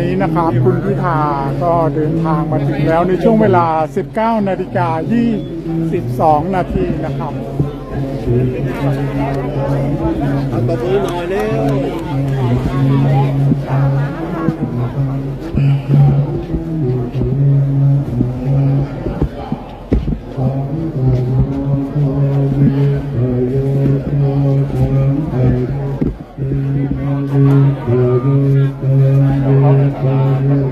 นี้นะครับ คุณพิธาก็เดินทางมาถึงแล้วในช่วงเวลา 19 นาฬิกา 22 นาทีนะครับเอาตบมือหน่อยเร็วยะตนะปัญญาตินาตุปัญญาติเ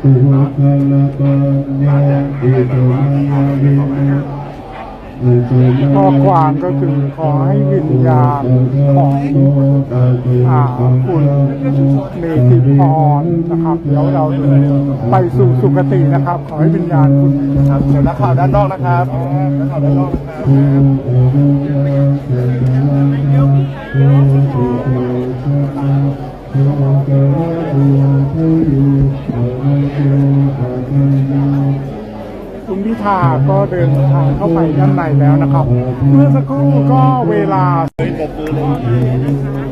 ติอินปัญญาปัญญาติโตปัญญาปัญญาติเกตาเวตาตุสารานะตุภะละปัญญาติโตมัญญาวินะข้อความก็คือขอให้วิญญาณของอาคุณเมธิพรนะครับ เดี๋ยวเราไปสู่สุคตินะครับ ขอให้วิญญาณคุณครับเดี๋ยวนักข่าวด้านนอกนะครับนักข่าวด้านนอกนะครับ คุณพิธาก็เดินทางเข้าไปด้านในแล้วนะครับ เมื่อสักครู่ก็เวลาเลยตบมือเลย